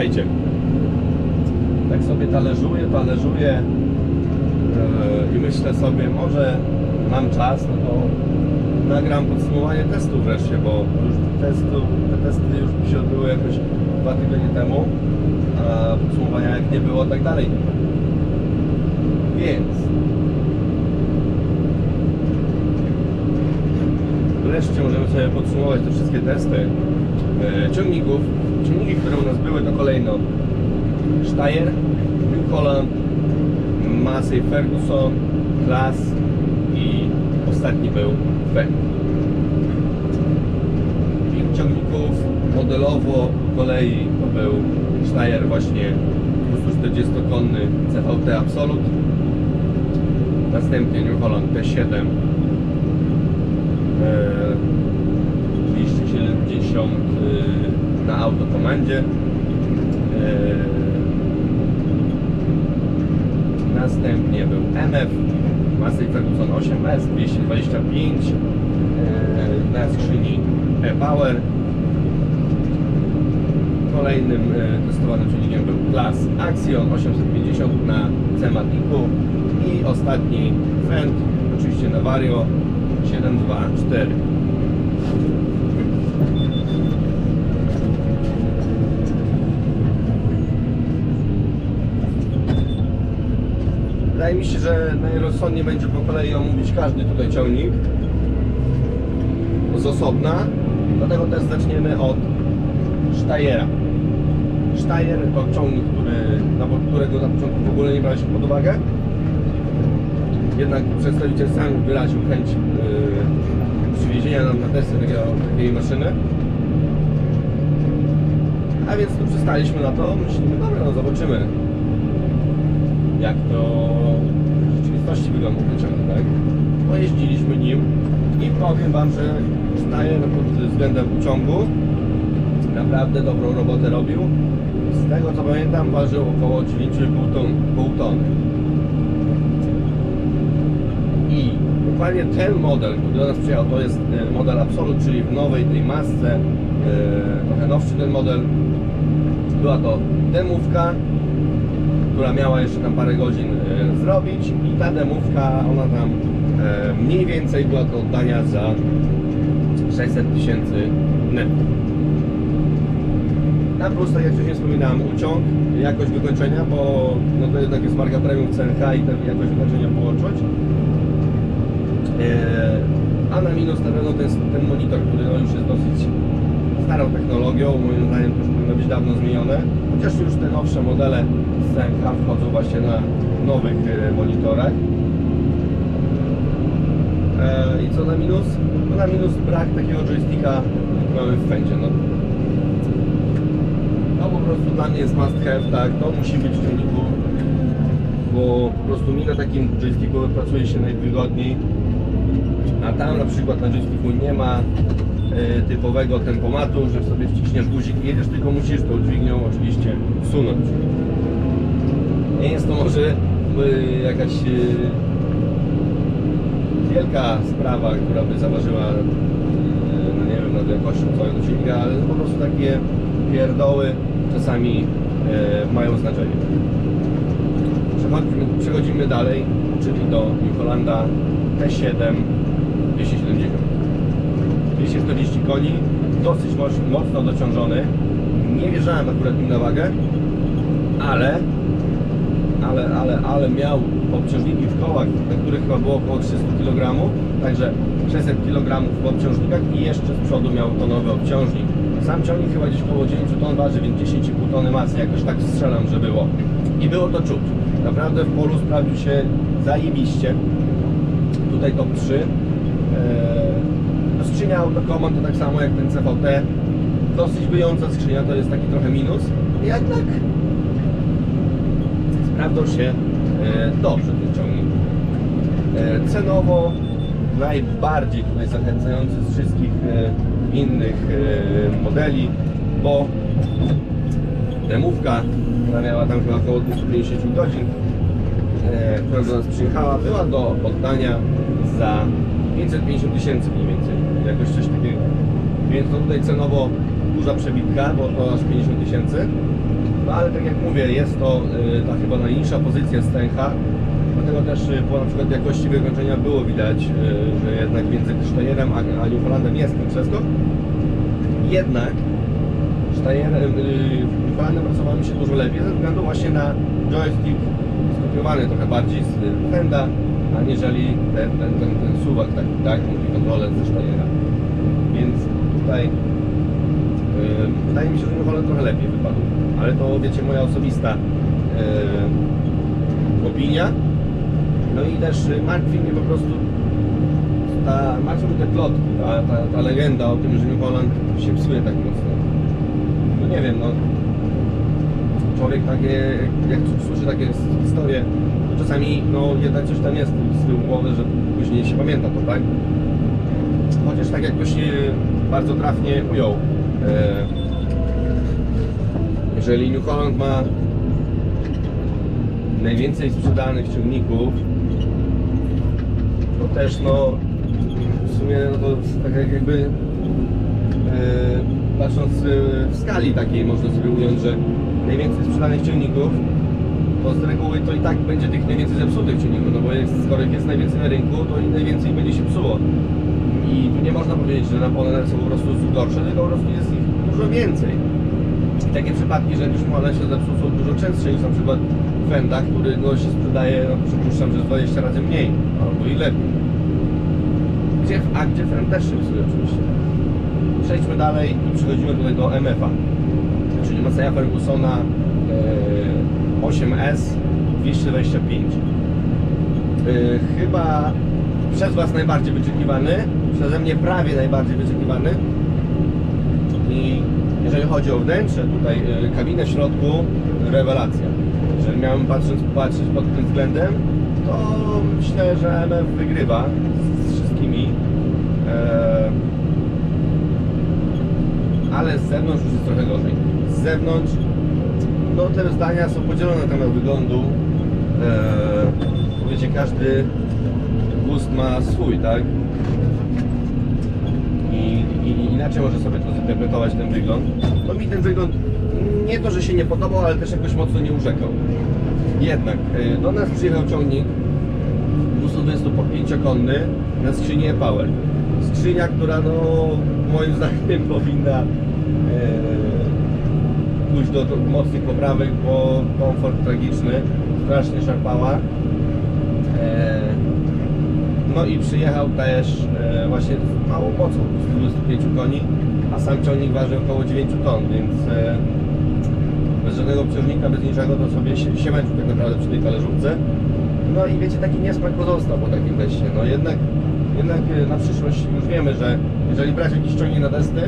Słuchajcie, tak sobie talerzuję, talerzuję yy, i myślę sobie, może mam czas, no to nagram podsumowanie testu wreszcie, bo już testu, te testy już się odbyły jakoś dwa tygodnie temu, a podsumowania jak nie było, tak dalej. Więc wreszcie możemy sobie podsumować te wszystkie testy e, ciągników. Ciągniki, które u nas były to kolejno Steyr, New Holland, Massey Ferguson, Class i ostatni był Fendt. I ciągników modelowo z kolei to był Steyr właśnie 240-konny CVT Absolut. Następnie New Holland T7 e, 270 e, na autokomandzie. E, Następnie był MF Massey Ferguson 8S 225 e, na skrzyni e-Power. Kolejnym testowanym silnikiem był Class Axion 850 na C-Matiku i ostatni Fendt, oczywiście na Vario 724. Wydaje mi się, że najrozsądniej będzie po kolei omówić każdy tutaj ciągnik z osobna. Dlatego też zaczniemy od Steyera. Steyr to ciągnik, który, na, którego na początku w ogóle nie braliśmy pod uwagę. Jednak przedstawiciel sam wyraził chęć yy, przywiezienia nam na testy takiej maszyny. A więc tu przystaliśmy na to, myślimy, dobra, no zobaczymy jak to w rzeczywistości wygląda ten tak? Pojeździliśmy nim i powiem Wam, że Steyr pod względem ciągu naprawdę dobrą robotę robił. Z tego co pamiętam ważył około 9,5 ton, pół tony. I dokładnie ten model, który do nas przyjechał, to jest e, model Absolut, czyli w nowej tej masce, e, trochę nowszy ten model. Była to demówka, która miała jeszcze tam parę godzin e, zrobić i ta demówka, ona tam mniej więcej była do oddania za 600 tysięcy netto. Na plus, tak jak wcześniej wspominałem, uciąg, jakość wykończenia, bo no to jednak jest marka premium CNH i tę jakość wykończenia. Eee, a na minus na pewno ten, ten monitor, który no już jest dosyć starą technologią, moim zdaniem to już powinno być dawno zmienione. Chociaż już te nowsze modele z CNH wchodzą właśnie na nowych e, monitorach. Eee, I co na minus? No na minus brak takiego joysticka, jaki mamy w Fendzie. No, to po prostu dla mnie jest must have, tak, to musi być w ciągniku, bo po prostu mi na takim joysticku pracuje się najwygodniej, a tam na przykład na joysticku nie ma e, typowego tempomatu, że sobie wciśniesz guzik i jedziesz, tylko musisz tą dźwignią oczywiście sunąć. Nie jest to może e, jakaś e, wielka sprawa, która by zaważyła no nie wiem, nad jakością całego silnika, ale po prostu takie pierdoły czasami mają znaczenie. Przechodzimy, przechodzimy dalej, czyli do New Hollanda T7 270. 240 koni, dosyć moc- mocno dociążony. Nie wjeżdżałem akurat nim na wagę, ale ale, ale, ale miał obciążniki w kołach, na których chyba było około 300 kg, także 600 kg w obciążnikach i jeszcze z przodu miał tonowy obciążnik. Sam ciągnik chyba gdzieś około 9 ton waży, więc 10,5 tony masy, jakoś tak strzelam, że było. I było to czuć. Naprawdę w polu sprawdził się zajebiście. Tutaj top 3. No skrzynia autokomand to tak samo jak ten CVT. Dosyć wyjąca skrzynia, to jest taki trochę minus. Jednak sprawdzał się e, dobrze ten ciągnik. E, Cenowo najbardziej tutaj zachęcający z wszystkich innych modeli, bo demówka, która miała tam chyba około 250 godzin, która do nas przyjechała, była do oddania za 550 tysięcy mniej więcej, jakoś coś takiego. Więc to tutaj cenowo duża przebitka, bo to aż 50 tysięcy. No ale tak jak mówię, jest to y, ta chyba najniższa pozycja stęcha, dlatego też y, po na przykład jakości wykończenia było widać, y, że jednak między Steyerem a, a jest ten przeskok. Jednak Steyerem, y, New Hollandem pracowało mi się dużo lepiej ze względu właśnie na joystick skopiowany trochę bardziej z y, Fenda, aniżeli ten, ten, ten, ten suwak taki, tak, multikontroler ze Steyera. Więc tutaj Yy, Wydaje mi się, że New trochę lepiej wypadł, ale to wiecie, moja osobista yy, opinia. No i też yy, martwi mnie po prostu ta, martwią te plotki, ta, ta, ta legenda o tym, że New Holland się psuje tak mocno. No nie wiem, no człowiek takie, jak słyszy takie historie, to czasami no jednak coś tam jest z tyłu głowy, że później się pamięta to, tak? Chociaż tak jak ktoś e, bardzo trafnie ujął, e, jeżeli New Holland ma najwięcej sprzedanych ciągników, to też no w sumie no to tak jak jakby e, patrząc w skali takiej można sobie ująć, że najwięcej sprzedanych ciągników to z reguły to i tak będzie tych najwięcej zepsutych ciągników, no bo jest, skoro jest najwięcej na rynku, to i najwięcej będzie się psuło. I tu nie można powiedzieć, że napoleony są po prostu gorsze, tylko po prostu jest ich dużo więcej. I takie przypadki, że już one się zepsuł są dużo częstsze niż na przykład Fenda, który no, się sprzedaje, no przypuszczam, że z 20 razy mniej, albo i lepiej. Gdzie, a gdzie Fend też się psuje oczywiście. Przejdźmy dalej i przechodzimy tutaj do MF-a, czyli Massey'a Fergusona e, 8S 225. E, chyba przez Was najbardziej wyczekiwany, przeze mnie prawie najbardziej wyczekiwany. I jeżeli chodzi o wnętrze, tutaj y, kabinę w środku, rewelacja. Jeżeli miałem patrzeć, patrzeć pod tym względem, to myślę, że MF wygrywa z wszystkimi. E, ale z zewnątrz już jest trochę gorzej. Z zewnątrz, no te zdania są podzielone na temat wyglądu. E, wiecie, każdy gust ma swój, tak? I, i inaczej może sobie to zinterpretować ten wygląd. To mi ten wygląd nie to, że się nie podobał, ale też jakoś mocno nie urzekał. Jednak y, do nas przyjechał ciągnik 225-konny na skrzynię Power. Skrzynia, która no moim zdaniem powinna e, pójść do, do mocnych poprawek, bo komfort tragiczny, strasznie szarpała. E, no i przyjechał też e, właśnie z małą mocą, 125 koni, a sam ciągnik waży około 9 ton, więc e, bez żadnego obciążnika, bez niczego, to sobie się, się tak naprawdę przy tej talerzówce. No i wiecie, taki niesmak pozostał po takim teście. No jednak, jednak e, na przyszłość już wiemy, że jeżeli brać jakiś ciągnik na testy,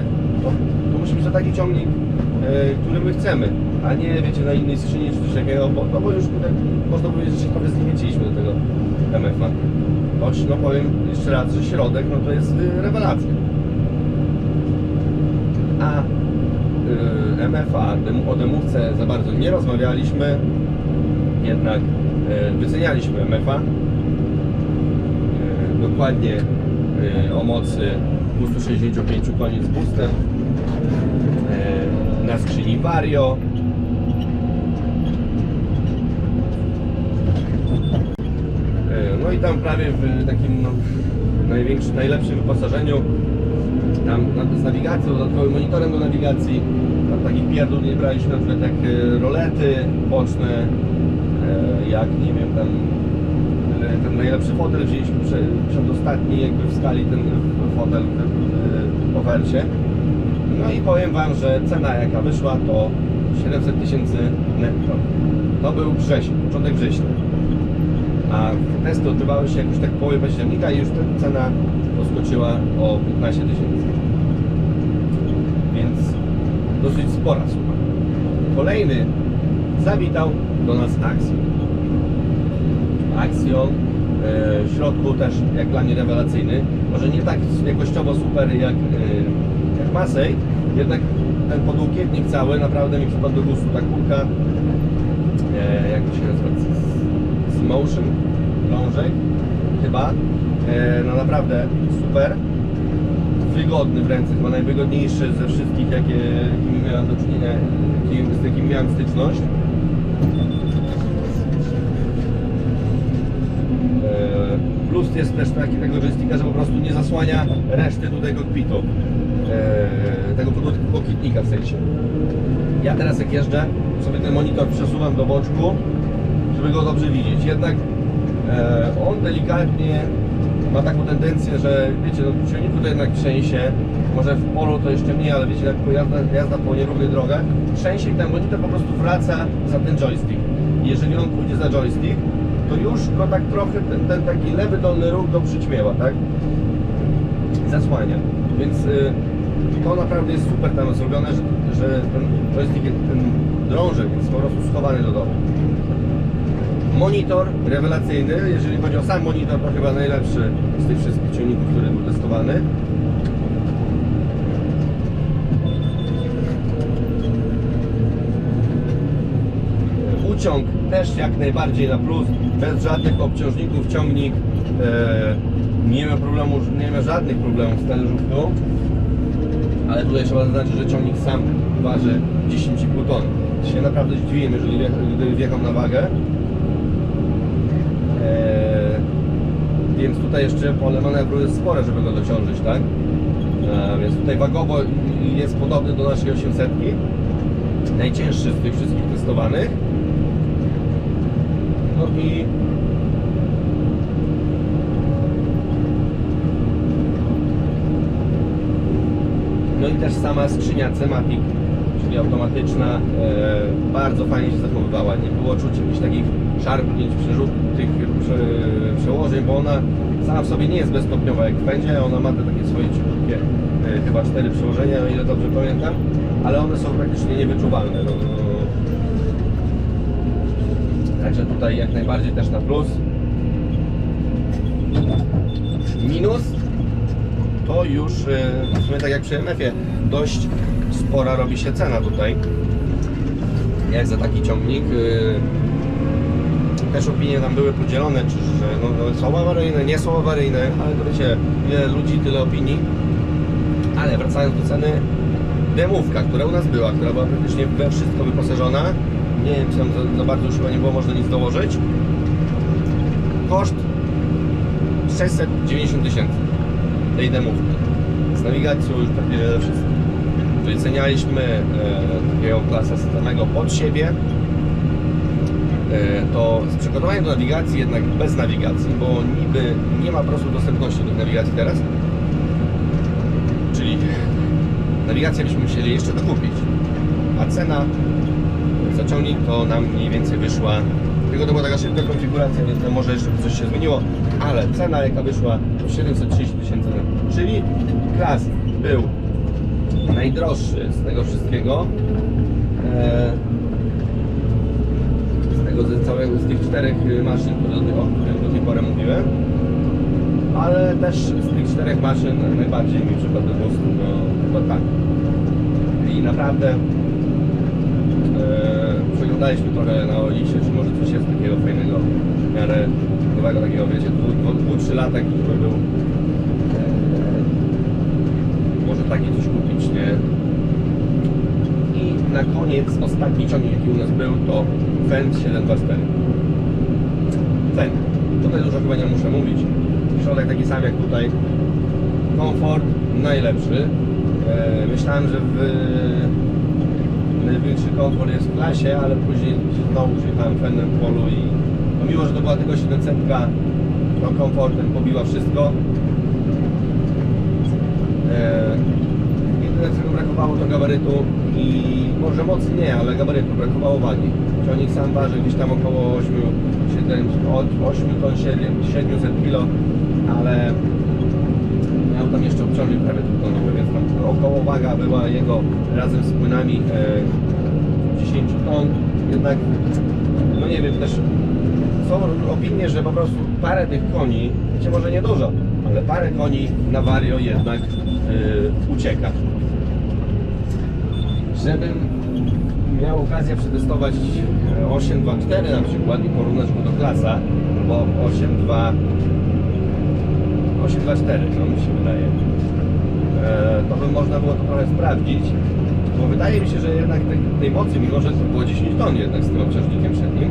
to, to musi być to taki ciągnik, e, który my chcemy, a nie wiecie, na innej skrzyni czy coś takiego, bo, no bo już tutaj można powiedzieć, że się trochę zniechęciliśmy do tego MF-a. Choć no powiem jeszcze raz, że środek no to jest y, rewelacja. A y, MFA, o demówce za bardzo nie rozmawialiśmy, jednak y, wycenialiśmy MFA. Y, dokładnie y, o mocy 265 koni z boostem y, na skrzyni Vario. E, No i tam prawie w takim no, największym, najlepszym wyposażeniu, tam z nawigacją, dodatkowym monitorem do nawigacji, tam takich pierdół nie braliśmy na przykład jak e, rolety boczne, jak nie wiem, tam ten najlepszy fotel wzięliśmy prze- przedostatni jakby w skali ten fotel w, w ofercie. No i powiem Wam, że cena jaka wyszła to 700 tysięcy netto. To był wrzesień, początek września a testy odbywały się jakoś tak połowie października i już ta cena poskoczyła o 15 tysięcy. Więc dosyć spora suma. Kolejny zawitał do nas Axion. Axion e, w środku też jak dla mnie rewelacyjny. Może nie tak jakościowo super jak, e, jak Masej, jednak ten podłokietnik cały naprawdę mi przypadł do gustu. Ta kulka, e, jak to się nazywa, z motion lążek chyba. No naprawdę super. wygodny w ręce, chyba najwygodniejszy ze wszystkich, jakie, jakimi miałem do czynienia, z jakimi miałem styczność. E, Plus jest też taki tego joysticka, że po prostu nie zasłania reszty tutaj kokpitu. E, tego pokitnika w sensie. Ja teraz jak jeżdżę, sobie ten monitor przesuwam do boczku, żeby go dobrze widzieć. Jednak e, on delikatnie ma taką tendencję, że wiecie, no w silniku to jednak trzęsie, może w polu to jeszcze mniej, ale wiecie, jak jazda, jazda po nierównych drogach, trzęsie i ten monitor po prostu wraca za ten joystick. Jeżeli on pójdzie za joystick, to już go tak trochę, ten, ten taki lewy dolny róg go przyćmiewa, tak? Zasłania. Więc y, to naprawdę jest super tam zrobione, że, że ten joystick, jest- ten drążek jest po prostu schowany do dołu. Monitor rewelacyjny, jeżeli chodzi o sam monitor, to chyba najlepszy z tych wszystkich ciągników, który był testowany. Uciąg też jak najbardziej na plus, bez żadnych obciążników ciągnik e, nie ma problemu, nie ma żadnych problemów z talerzówką. Ale tutaj trzeba zaznaczyć, że ciągnik sam waży 10,5 ton. Się naprawdę zdziwiłem, jeżeli gdy wjechał na wagę. Eee, więc tutaj jeszcze pole manewru jest spore, żeby go dociążyć, tak? Eee, więc tutaj wagowo jest podobny do naszej 800. Najcięższy z tych wszystkich testowanych. No i No i też sama skrzynia Cematic, czyli automatyczna, e, bardzo fajnie się zachowywała. Nie było czuć jakichś takich szarpnięć, przerzut, tych prze, przełożeń, bo ona sama w sobie nie jest bezstopniowa jak w pędzie, ona ma te takie swoje cichutkie, e, chyba cztery przełożenia, o ile dobrze pamiętam, ale one są praktycznie niewyczuwalne. No, no. Także tutaj jak najbardziej też na plus. Minus. To już e, w sumie tak jak przy MF-ie dość spora robi się cena tutaj. Jak za taki ciągnik e, też opinie tam były podzielone czy że no, no, są awaryjne, nie są awaryjne ale to wiecie, wiele ludzi, tyle opinii. Ale wracając do ceny demówka, która u nas była, która była praktycznie we wszystko wyposażona nie wiem, czy tam za, bardzo już chyba nie było można nic dołożyć koszt 690 tysięcy tej demówki. Z nawigacją już praktycznie ze wszystkim. Wycenialiśmy e, takiego klasa samego pod siebie. E, to z przygotowaniem do nawigacji, jednak bez nawigacji, bo niby nie ma po prostu dostępności do nawigacji teraz. Czyli nawigację byśmy musieli jeszcze dokupić. A cena za to nam mniej więcej wyszła. Tylko to była taka szybka konfiguracja, więc może jeszcze coś się zmieniło, ale cena jaka wyszła to 730 tysięcy. Czyli klas był najdroższy z tego wszystkiego. E, z tego z całego, z tych czterech maszyn, do tej, o których do tej pory mówiłem. Ale też z tych czterech maszyn najbardziej mi przypadł do gustu, no chyba tak. I naprawdę przeglądaliśmy trochę na Olisie, czy może coś jest takiego fajnego, w miarę nowego takiego, wiecie, 2-3 latek, żeby był e, może taki coś kupić, nie? I na koniec ostatni ciągnik, jaki u nas był, to Fendt 724. Fendt. Tutaj dużo chyba nie muszę mówić. Środek taki sam jak tutaj. Komfort najlepszy. E, myślałem, że w największy komfort jest w klasie, ale później znowu przyjechałem w polu i no mimo, że to była tylko 700, no komfortem pobiła wszystko. E, Jedyne czego brakowało to gabarytu i może mocy nie, ale gabarytu brakowało wagi. Ciągnik sam waży gdzieś tam około 8, 7, od 8 ton 7, 700 kg, ale jeszcze obciążnik prawie dwutonowy, więc tam około waga była jego razem z płynami e, 10 ton. Jednak, no nie wiem, też są opinie, że po prostu parę tych koni, wiecie, może nie dużo, ale parę koni na Vario jednak y, ucieka. Żebym miał okazję przetestować e, 824 na przykład i porównać go do klasa, bo 82 824 no mi się wydaje. e, to by można było to trochę sprawdzić, bo wydaje mi się, że jednak tej, tej mocy, mimo że to było 10 ton jednak z tym obciążnikiem przednim,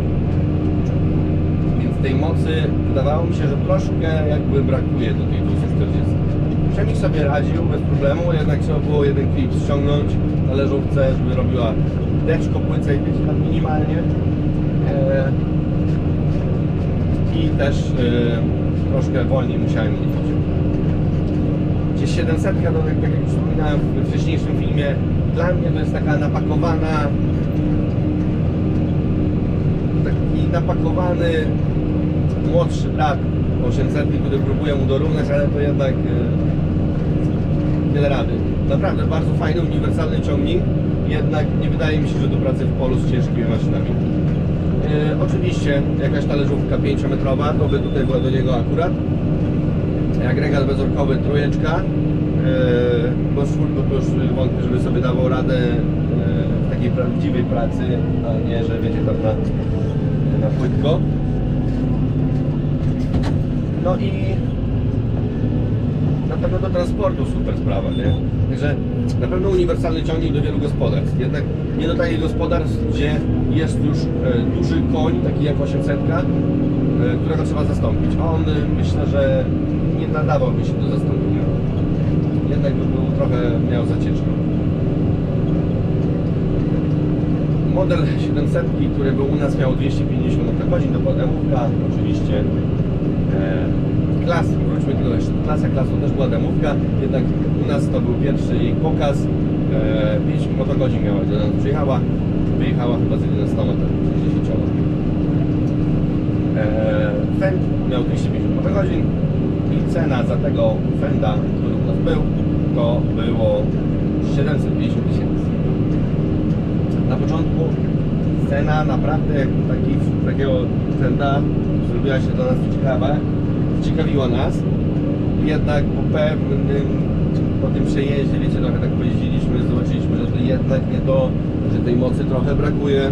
więc tej mocy wydawało mi się, że troszkę jakby brakuje do tej 240. Przemik sobie radził bez problemu, jednak trzeba było jeden klip ściągnąć na leżówce, żeby robiła deszcz płycej, wiecie, tam minimalnie. E, I też e, troszkę wolniej musiałem jeździć. Gdzieś 700, no, tak jak wspominałem w wcześniejszym filmie, dla mnie to jest taka napakowana taki napakowany młodszy brat 800, który próbuje mu dorównać, ale to jednak e, wiele rady. Naprawdę bardzo fajny, uniwersalny ciągnik, jednak nie wydaje mi się, że do pracy w polu z ciężkimi maszynami. E, oczywiście jakaś talerzówka 5-metrowa, to by tutaj była do niego akurat. Agregat bezorkowy trójeczka, e, bo z czwórką to już wątpię, żeby sobie dawał radę e, w takiej prawdziwej pracy, a nie, że wiecie tam na, na płytko. No i na pewno do transportu super sprawa, nie? Także na pewno uniwersalny ciągnik do wielu gospodarstw. Jednak nie do takich gospodarstw, gdzie jest już e, duży koń, taki jak 800, e, którego trzeba zastąpić. A on e, myślę, że nie nadawałby się do zastąpienia. Jednak by był trochę miał za ciężko. Model 700, który był u nas miał 250 godzin do podemówka, oczywiście klas, wróćmy tylko jeszcze, klasa klasą też była demówka, jednak u nas to był pierwszy jej pokaz, e, 5 motogodzin miała, gdy do nas przyjechała, wyjechała chyba z 11 metrów, 60 e, Fend miał 250 motogodzin i cena za tego Fenda, który u nas był, to było 750 tysięcy. Na początku cena naprawdę taki, takiego Fenda zrobiła się dla nas ciekawa, ciekawiła nas. Jednak po pewnym, po tym przejeździe, wiecie, trochę tak pojeździliśmy, zobaczyliśmy, że to jednak nie to, że tej mocy trochę brakuje.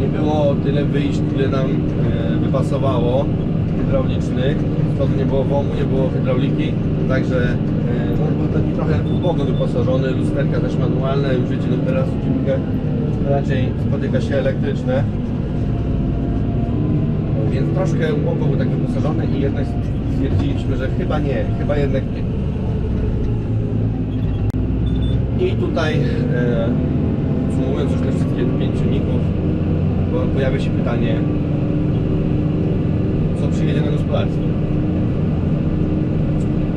Nie było tyle wyjść, ile nam e, wypasowało hydraulicznych, stąd nie było WOMU, nie było hydrauliki, także e, no, był taki trochę ubogo wyposażony, lusterka też manualne, już wiecie, no teraz raczej spotyka się elektryczne więc troszkę ubogo był tak wyposażony i jednak stwierdziliśmy, że chyba nie, chyba jednak nie. I tutaj, e, podsumowując już te wszystkie pięć czynników, pojawia się pytanie, co przyjedzie na gospodarstwo?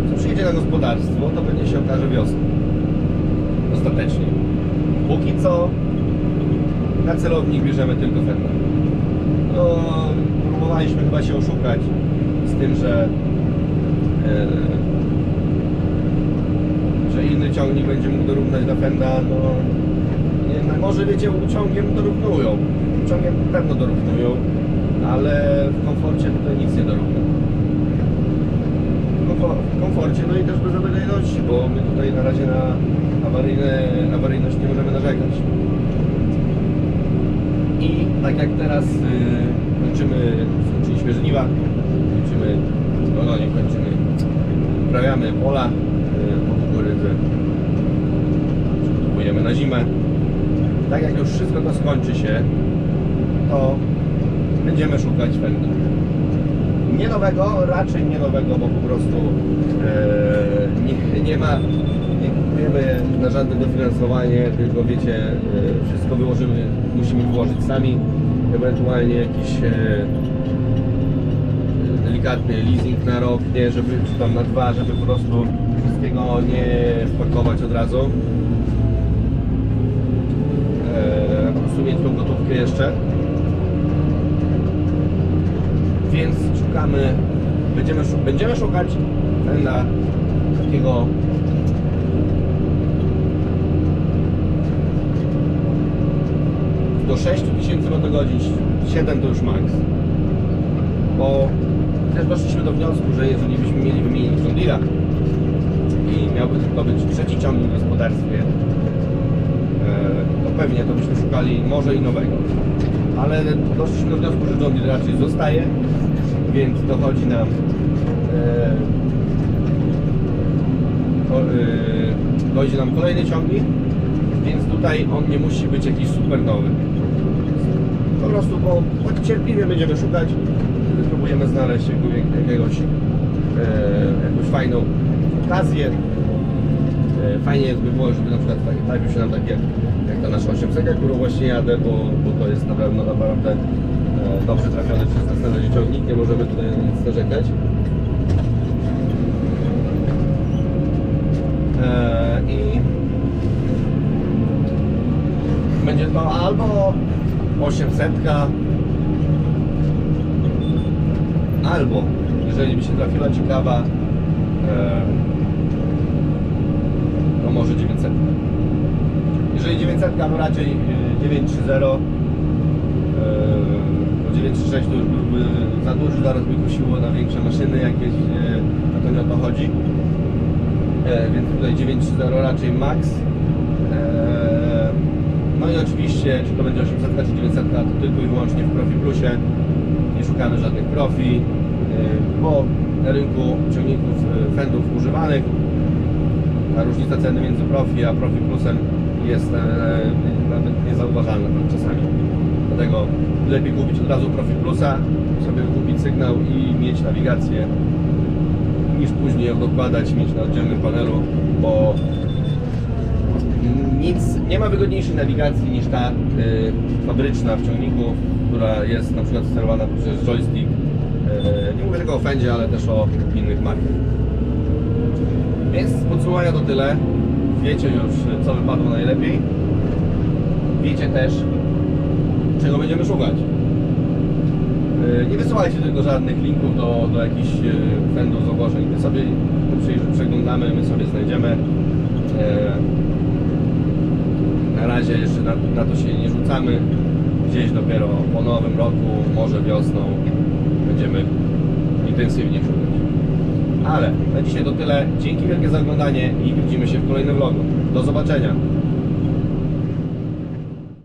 Co przyjedzie na gospodarstwo, to będzie się okaże wiosną. Ostatecznie. Póki co na celownik bierzemy tylko Fender. No, próbowaliśmy chyba się oszukać z tym, że e, że inny ciągnik będzie mógł dorównać do Fenda, no nie, no może wiecie, ciągiem dorównują, ciągiem pewno dorównują, ale w komforcie tutaj nic nie dorówna. W komfo- W komforcie, no i też bez awaryjności, bo my tutaj na razie na awaryjne, awaryjność nie możemy narzekać. I tak jak teraz y, kończymy, skończyliśmy żniwa, kończymy, no, no nie kończymy, uprawiamy pola po kukurydzy, przygotowujemy na zimę. Tak jak już wszystko to skończy się, to będziemy szukać fenda. Nie nowego, raczej nie nowego, bo po prostu e, nie, nie ma, nie kupujemy na żadne dofinansowanie, tylko wiecie, e, wszystko wyłożymy, musimy wyłożyć sami, ewentualnie jakiś e, delikatny leasing na rok, nie, żeby, czy tam na dwa, żeby po prostu wszystkiego nie wpakować od razu. E, po prostu mieć tą gotówkę jeszcze. Więc szukamy, będziemy, będziemy szukać na takiego do 6000 motogodzin, 7 to już max. Bo też doszliśmy do wniosku, że jeżeli byśmy mieli wymienić John i miałby to być trzeci ciągnik w gospodarstwie, e, to pewnie to byśmy szukali może i nowego. Ale doszliśmy do wniosku, że John Deere raczej zostaje, więc dochodzi nam e, yy, dojdzie nam kolejny ciągnik, więc tutaj on nie musi być jakiś super nowy. Po prostu, bo tak cierpliwie będziemy szukać, spróbujemy znaleźć jakiego- jakiegoś, e, jakąś fajną okazję. E, Fajnie jest by było, żeby na przykład trafił się nam tak jak, ta nasza 800, którą właśnie jadę, bo, bo to jest na pewno naprawdę e, dobrze trafiony przez nas na razie ciągnik, nie możemy tutaj nic narzekać. E, I będzie to albo 800, albo jeżeli by się trafiła ciekawa, e, to może 900. Jeżeli 900, to raczej e, 930, e, bo 936 to już byłby za duży, zaraz by kusiło na większe maszyny jakieś, e, a to nie o to chodzi. E, więc tutaj 930 raczej max. No i oczywiście, czy to będzie 800 czy 900, to tylko i wyłącznie w Profi Plusie. Nie szukamy żadnych profi, e, bo na rynku ciągników e, fendów używanych ta różnica ceny między Profi a Profi Plusem jest e, nawet niezauważalna czasami. Dlatego lepiej kupić od razu Profi Plusa, sobie kupić sygnał i mieć nawigację niż później ją dokładać, mieć na oddzielnym panelu, bo nic, nie ma wygodniejszej nawigacji niż ta y, fabryczna w ciągniku, która jest na przykład sterowana przez joystick. Y, nie mówię tylko o Fendzie, ale też o innych markach. Więc z podsumowania to tyle. Wiecie już, co wypadło najlepiej. Wiecie też, czego będziemy szukać. Yy, Nie wysyłajcie tylko żadnych linków do, do jakichś yy, fendów z ogłoszeń. My sobie to przeglądamy, my sobie znajdziemy. Razie jeszcze na, na to się nie rzucamy. Gdzieś dopiero po nowym roku, może wiosną będziemy intensywnie szukać. Ale na dzisiaj to tyle. Dzięki wielkie za oglądanie i widzimy się w kolejnym vlogu. Do zobaczenia.